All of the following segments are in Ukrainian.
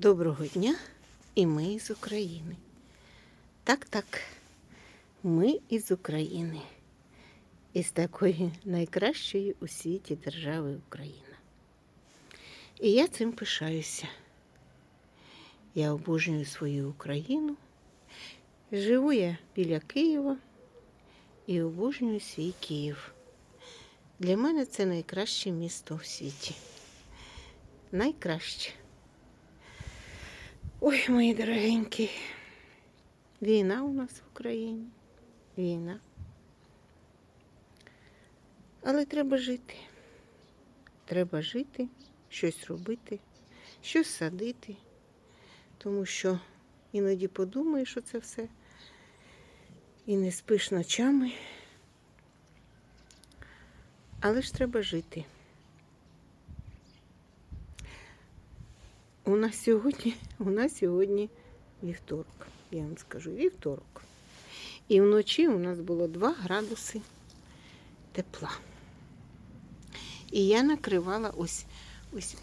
Доброго дня і ми із України. Так, так, ми із України, із такої найкращої у світі держави Україна. І я цим пишаюся. Я обожнюю свою Україну. Живу я біля Києва і обожнюю свій Київ. Для мене це найкраще місто в світі. Найкраще. Ой, мої дорогенькі, війна у нас в Україні. Війна. Але треба жити. Треба жити, щось робити, щось садити. Тому що іноді подумаєш, що це все. І не спиш ночами. Але ж треба жити. У нас сьогодні, у нас сьогодні вівторок, я вам скажу, вівторок. І вночі у нас було 2 градуси тепла. І я накривала ось ось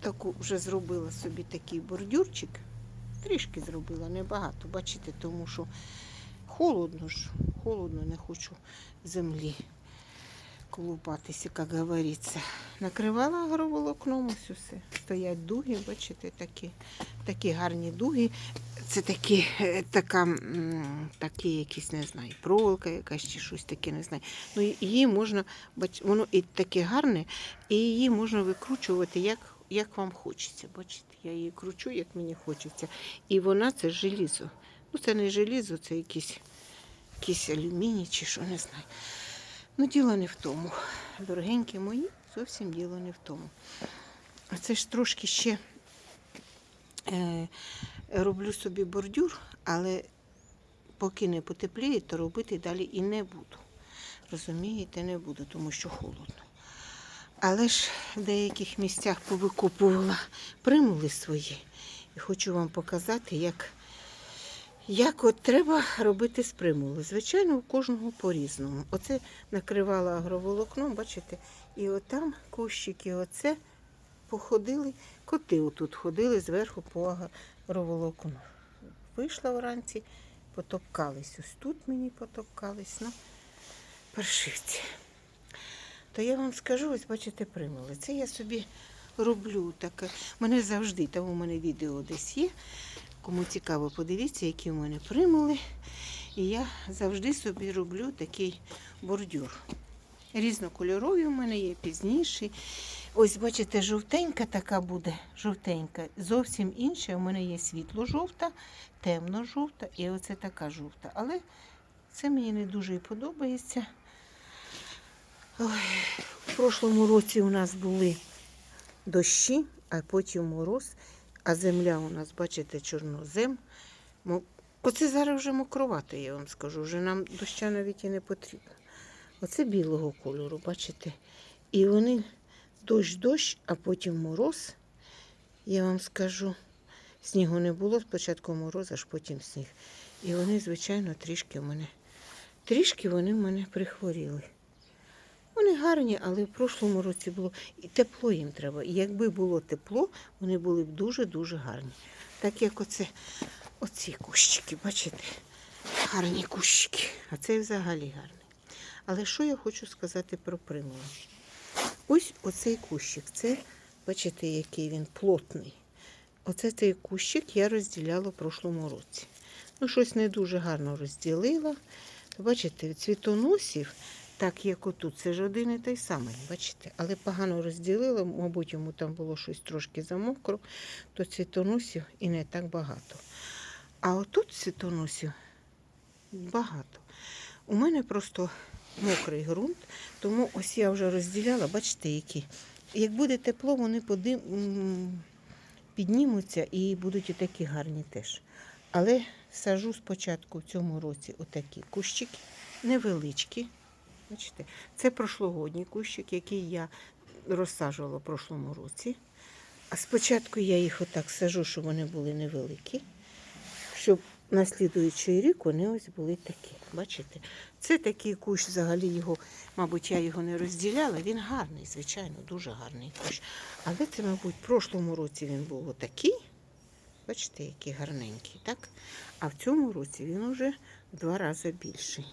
таку, вже зробила собі такий бордюрчик. Трішки зробила, небагато, бачите, тому що холодно ж, холодно, не хочу землі колупатися, як говориться. Накривала агроволокном ось усе. Стоять дуги, бачите, такі, такі гарні дуги. Це такі, е, така, такі якісь, не знаю, проволока якась чи щось таке, не знаю. Ну, її можна, бач, воно і таке гарне, і її можна викручувати як, як вам хочеться. Бачите, я її кручу, як мені хочеться. І вона це желізо. Ну, це не желізо, це якийсь, якийсь алюміній чи що, не знаю. Ну, діло не в тому. Дорогенькі мої, зовсім діло не в тому. Це ж трошки ще е, роблю собі бордюр, але поки не потепліє, то робити далі і не буду. Розумієте, не буду, тому що холодно. Але ж в деяких місцях повикопувала примули свої. І хочу вам показати, як як от треба робити з примули. Звичайно, у кожного по-різному. Оце накривала агроволокном, бачите, і отам кущики, оце походили, коти отут ходили зверху по агроволокну. Вийшла вранці, потопкались. Ось тут мені потопкались на паршивці. То я вам скажу, ось бачите, примули. Це я собі роблю таке. Мене завжди, там у мене відео десь є. Кому цікаво, подивіться, які у мене примули. І я завжди собі роблю такий бордюр. Різнокольорові у мене є пізніші. Ось, бачите, жовтенька така буде, жовтенька. Зовсім інша. У мене є світло-жовта, темно-жовта і оце така жовта. Але це мені не дуже і подобається. Ой, в прошлому році у нас були дощі, а потім мороз. А земля у нас, бачите, чорнозем. Оце зараз вже мокровато, я вам скажу. Вже нам доща навіть і не потрібно. Оце білого кольору, бачите. І вони дощ-дощ, а потім мороз. Я вам скажу, снігу не було, спочатку мороз, аж потім сніг. І вони, звичайно, трішки в мене, трішки вони в мене прихворіли. Вони гарні, але в прошлому році було і тепло їм треба. І якби було тепло, вони були б дуже-дуже гарні. Так як оце, оці кущики, бачите? Гарні кущики. А це взагалі гарний. Але що я хочу сказати про примулу? Ось оцей кущик. Це, бачите, який він плотний. Оце цей кущик я розділяла в прошлому році. Ну, щось не дуже гарно розділила. Бачите, цвітоносів так як отут. Це ж один і той самий, бачите? Але погано розділила, мабуть, йому там було щось трошки замокро, то цвітоносів і не так багато. А отут цвітоносів багато. У мене просто мокрий ґрунт, тому ось я вже розділяла, бачите, які. Як буде тепло, вони подим... піднімуться і будуть отакі гарні теж. Але сажу спочатку в цьому році отакі кущики, невеличкі. Бачите, це прошлогодній кущик, який я розсаджувала в прошлому році. А спочатку я їх отак сажу, щоб вони були невеликі, щоб на рік вони ось були такі. Бачите? Це такий кущ, взагалі його, мабуть, я його не розділяла. Він гарний, звичайно, дуже гарний кущ. Але це, мабуть, в прошлому році він був отакий. Бачите, який гарненький, так? А в цьому році він уже в два рази більший.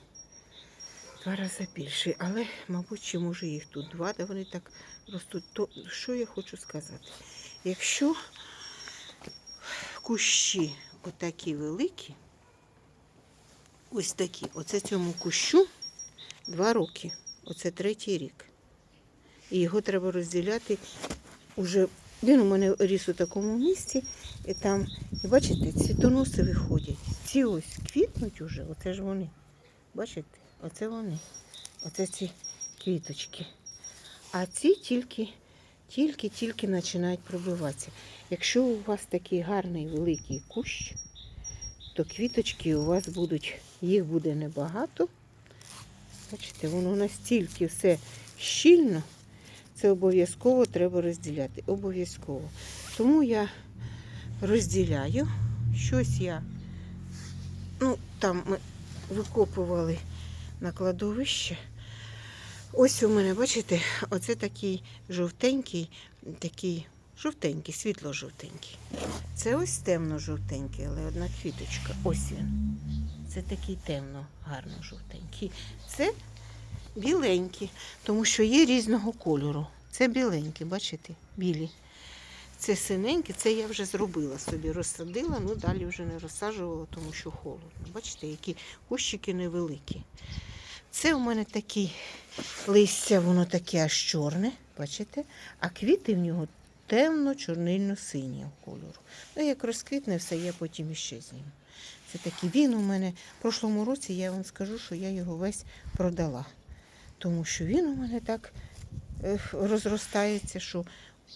Два рази більший. Але, мабуть, чи може їх тут два, де вони так ростуть. То що я хочу сказати? Якщо кущі отакі великі, ось такі, оце цьому кущу два роки. Оце третій рік. І його треба розділяти уже. Він у мене ріс у такому місці, і там, і бачите, цвітоноси виходять. Ці ось квітнуть уже, оце ж вони. Бачите, оце вони. Оце ці квіточки. А ці тільки, тільки, тільки починають пробиватися. Якщо у вас такий гарний великий кущ, то квіточки у вас будуть, їх буде небагато. Бачите, воно настільки все щільно, це обов'язково треба розділяти. Обов'язково. Тому я розділяю. Щось я, ну, там ми викопували на кладовище. Ось у мене, бачите, оце такий жовтенький, такий жовтенький, світло-жовтенький. Це ось темно-жовтенький, але одна квіточка. Ось він. Це такий темно, гарно жовтенький. Це біленькі, тому що є різного кольору. Це біленькі, бачите, білі. Це синенькі, це я вже зробила собі, розсадила, ну далі вже не розсаджувала, тому що холодно. Бачите, які кущики невеликі. Це у мене такі листя, воно таке аж чорне, бачите? А квіти в нього темно-чорнильно-синього кольору. Ну, як розквітне все, я потім іще зніму. Це такий він у мене в прошлому році, я вам скажу, що я його весь продала. Тому що він у мене так розростається, що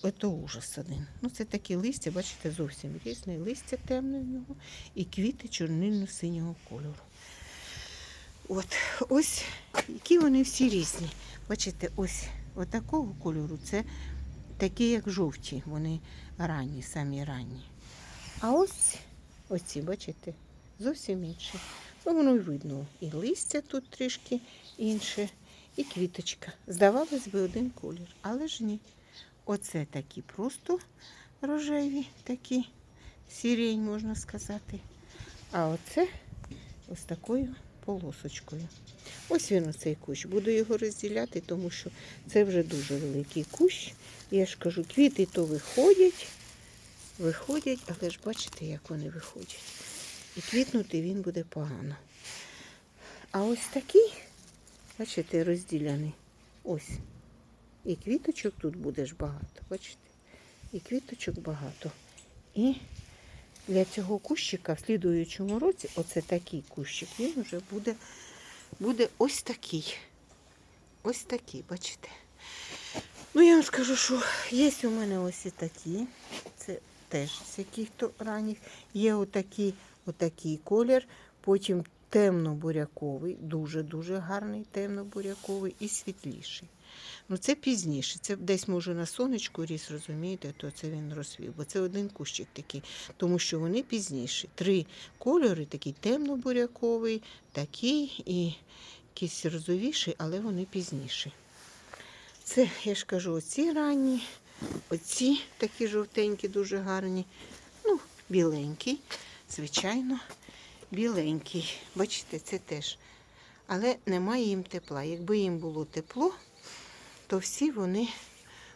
це ужас один. Ну, це такі листя, бачите, зовсім різне. Листя темне в нього і квіти чорнильно-синього кольору. От, ось, які вони всі різні. Бачите, ось отакого кольору це такі, як жовті, вони ранні, самі ранні. А ось оці, бачите, зовсім інші. Ну, воно й видно. І листя тут трішки інше, і квіточка. Здавалось би, один колір, але ж ні. Оце такі просто рожеві, такі сірень, можна сказати. А оце ось такою полосочкою. Ось він оцей кущ. Буду його розділяти, тому що це вже дуже великий кущ. Я ж кажу, квіти то виходять, виходять, але ж бачите, як вони виходять. І квітнути він буде погано. А ось такий, бачите, розділяний. Ось. І квіточок тут буде багато, бачите? І квіточок багато. І для цього кущика в слідуючому році, оце такий кущик, він вже буде, буде ось такий. Ось такий, бачите. Ну, я вам скажу, що є у мене ось і такі. Це теж з яких-то ранніх. Є отакий, отакий колір, потім темно-буряковий, дуже-дуже гарний темно-буряковий і світліший. Ну, це пізніше. Це десь може на сонечку ріс, розумієте, то це він розсвів, бо це один кущик такий, тому що вони пізніші. Три кольори, такий темно-буряковий, такий і якийсь розовіший, але вони пізніші. Це, я ж кажу, оці ранні, оці такі жовтенькі, дуже гарні. Ну, біленький, звичайно, біленький. Бачите, це теж. Але немає їм тепла. Якби їм було тепло, то всі вони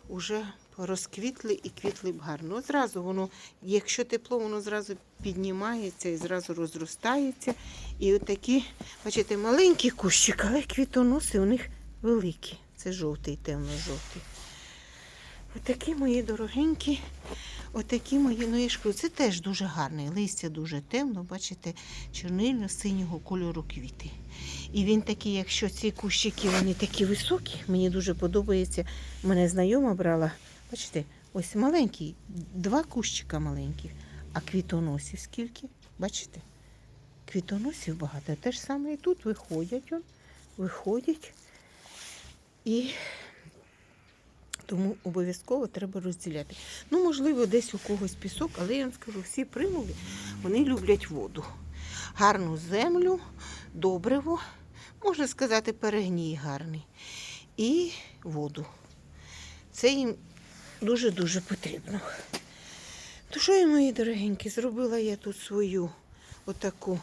вже розквітли і квітли б гарно. Зразу воно, якщо тепло, воно зразу піднімається і зразу розростається. І отакі, бачите, маленькі кущик, але квітоноси у них великі. Це жовтий, темно-жовтий. Отакі мої дорогенькі, отакі мої, ну ж кажу, це теж дуже гарний. Листя дуже темно, бачите, чорнильно-синього кольору квіти. І він такий, якщо ці кущики вони такі високі, мені дуже подобається. Мене знайома брала, бачите, ось маленький, два кущика маленьких, а квітоносів скільки? Бачите? Квітоносів багато. Те ж саме і тут виходять, он, виходять. І тому обов'язково треба розділяти. Ну, можливо, десь у когось пісок, але я вам скажу, всі примули, вони люблять воду. Гарну землю, добриво, можна сказати, перегній гарний. І воду. Це їм дуже-дуже потрібно. То що я, мої дорогенькі, зробила я тут свою отаку.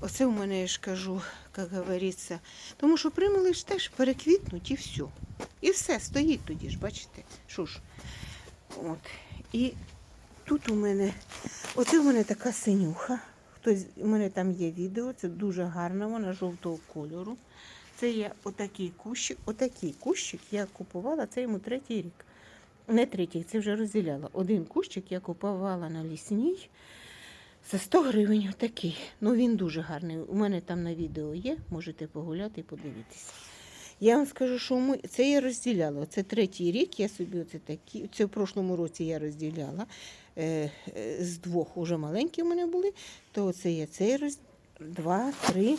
Оце в мене, я ж кажу, як говориться. Тому що примули ж теж переквітнуть і все. І все, стоїть тоді ж, бачите? Що ж. От. І тут у мене, оце у мене така синюха. Хтось, у мене там є відео, це дуже гарна, вона жовтого кольору. Це є отакий кущик. Отакий кущик я купувала, це йому третій рік. Не третій, це вже розділяла. Один кущик я купувала на лісній за 100 гривень. Отакий. Ну він дуже гарний. У мене там на відео є, можете погуляти і подивитися. Я вам скажу, що ми, це я розділяла. Це третій рік, я собі оце такі. Це в прошлому році я розділяла. Е, з двох уже маленькі в мене були, то оце я цей роз... два, три,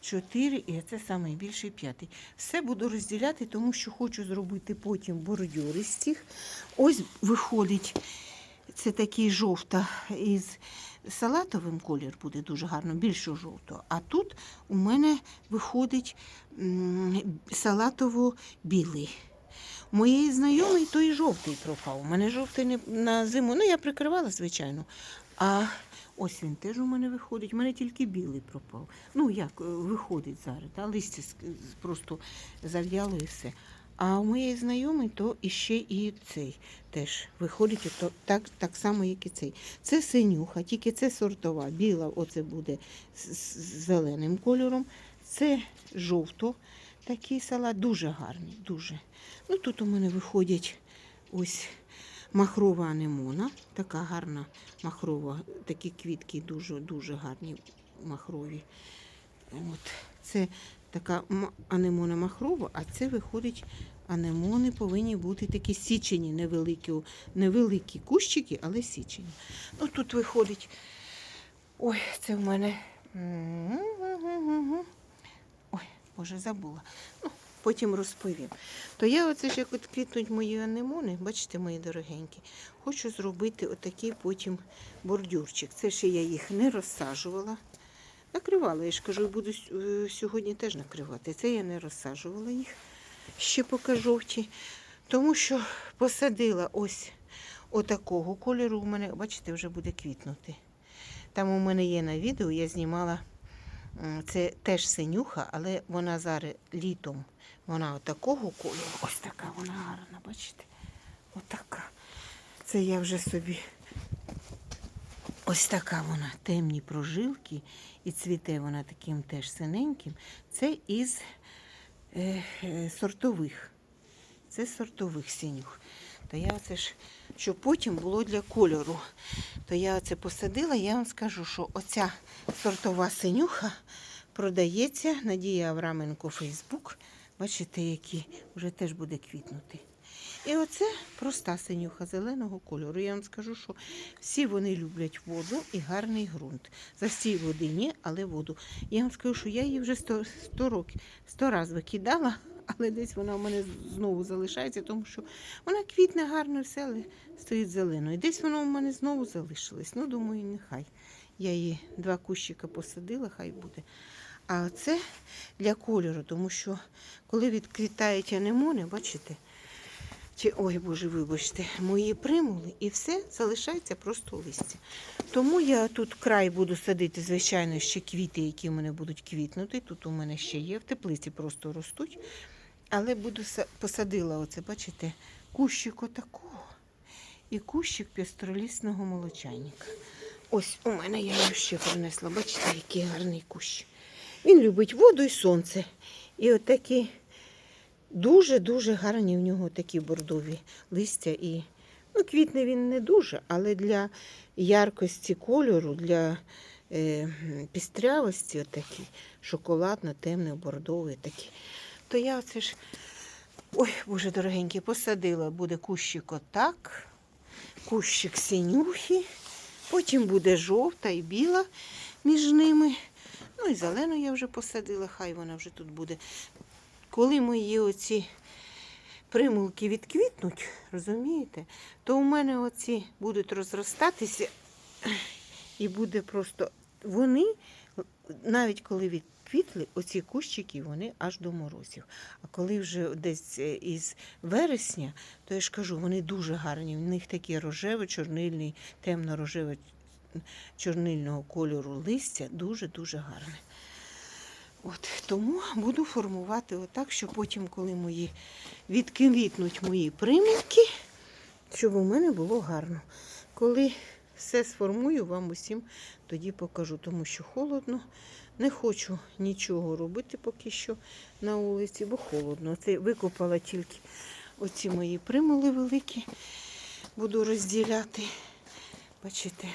чотири, і це найбільший п'ятий. Все буду розділяти, тому що хочу зробити потім бордюри з цих. Ось виходить, це такий жовта із салатовим колір буде дуже гарно, більше жовтого. А тут у мене виходить салатово-білий. Моєї знайомої той жовтий пропав. У мене жовтий не на зиму. Ну, я прикривала, звичайно. А ось він теж у мене виходить. У мене тільки білий пропав. Ну, як е, виходить зараз, та? листя просто зав'яло і все. А у моєї знайомої то іще і цей теж виходить ото, так, так само, як і цей. Це синюха, тільки це сортова. Біла, оце буде з, з зеленим кольором. Це жовто. Такий салат дуже гарний, дуже. Ну тут у мене виходять ось махрова анемона. Така гарна махрова, такі квітки дуже дуже гарні махрові. От. Це така анемона махрова, а це виходить. Анемони повинні бути такі січені, невеликі, невеликі кущики, але січені. Ну тут виходить. Ой, це в мене. Ой, Боже, забула. Ну, потім розповім. То я оце ж як от квітнуть мої анемони, бачите, мої дорогенькі, хочу зробити отакий потім бордюрчик. Це ще я їх не розсаджувала. Накривала, я ж кажу, буду е, сьогодні теж накривати. Це я не розсаджувала їх ще поки жовті, тому що посадила ось отакого кольору. У мене, бачите, вже буде квітнути. Там у мене є на відео, я знімала це теж синюха, але вона зараз літом. Вона отакого кольору. Ось така вона гарна, бачите? Отака. Це я вже собі. Ось така вона, темні прожилки, і цвіте вона таким теж синеньким. Це із е, е, сортових. Це сортових синюх. То я це ж, щоб потім було для кольору. То я це посадила, я вам скажу, що оця сортова синюха продається Надія Авраменко Фейсбук. Бачите, які вже теж буде квітнути. І оце проста синюха зеленого кольору. Я вам скажу, що всі вони люблять воду і гарний ґрунт. Застій води ні, але воду. Я вам скажу, що я її вже 100, 100 років, 100 разів викидала, але десь вона в мене знову залишається, тому що вона квітне гарно все, але стоїть зеленою. Десь вона в мене знову залишилась. Ну, думаю, нехай. Я її два кущика посадила, хай буде. А це для кольору, тому що коли відквітають анемони, бачите, чи ой, Боже, вибачте, мої примули і все залишається просто листя. Тому я тут край буду садити, звичайно, ще квіти, які в мене будуть квітнути. Тут у мене ще є, в теплиці просто ростуть. Але буду посадила оце, бачите, кущик отакого і кущик пестролісного молочайника. Ось у мене я його ще принесла. Бачите, який гарний кущ. Він любить воду і сонце. І отакі дуже-дуже гарні в нього такі бордові листя. І, ну, квітне він не дуже, але для яркості кольору, для е, пістрявості отакі, шоколадно-темний, бордовий такий. То я оце ж, ой, боже дорогенький, посадила, буде кущик отак, кущик синюхи, потім буде жовта і біла між ними. Ну і зелену я вже посадила, хай вона вже тут буде. Коли мої оці примулки відквітнуть, розумієте, то у мене оці будуть розростатися і буде просто вони, навіть коли квітли оці кущики, вони аж до морозів. А коли вже десь е, із вересня, то я ж кажу, вони дуже гарні. В них такі рожеве, чорнильний, темно-рожеве чорнильного кольору листя дуже-дуже гарне. От, тому буду формувати отак, що потім, коли мої відквітнуть мої примінки, щоб у мене було гарно. Коли все сформую, вам усім тоді покажу, тому що холодно. Не хочу нічого робити поки що на вулиці, бо холодно. Це викопала тільки оці мої примули великі, буду розділяти. Бачите,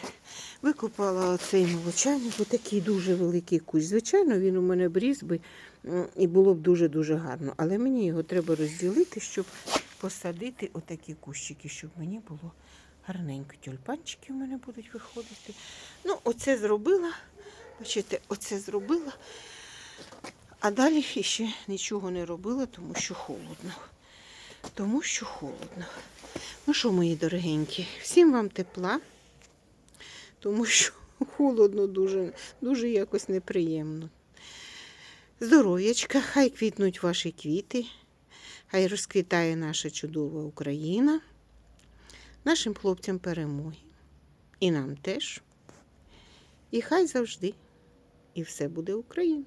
викопала оцей молочайник, бо такий дуже великий кущ. Звичайно, він у мене бріз би і було б дуже-дуже гарно. Але мені його треба розділити, щоб посадити отакі кущики, щоб мені було гарненько. Тюльпанчики у мене будуть виходити. Ну, оце зробила. Бачите, оце зробила. А далі ще нічого не робила, тому що холодно. Тому що холодно. Ну що, мої дорогенькі, всім вам тепла, тому що холодно дуже, дуже якось неприємно. Здоров'ячка, хай квітнуть ваші квіти, хай розквітає наша чудова Україна, нашим хлопцям перемоги. І нам теж. І хай завжди. І все буде Україна.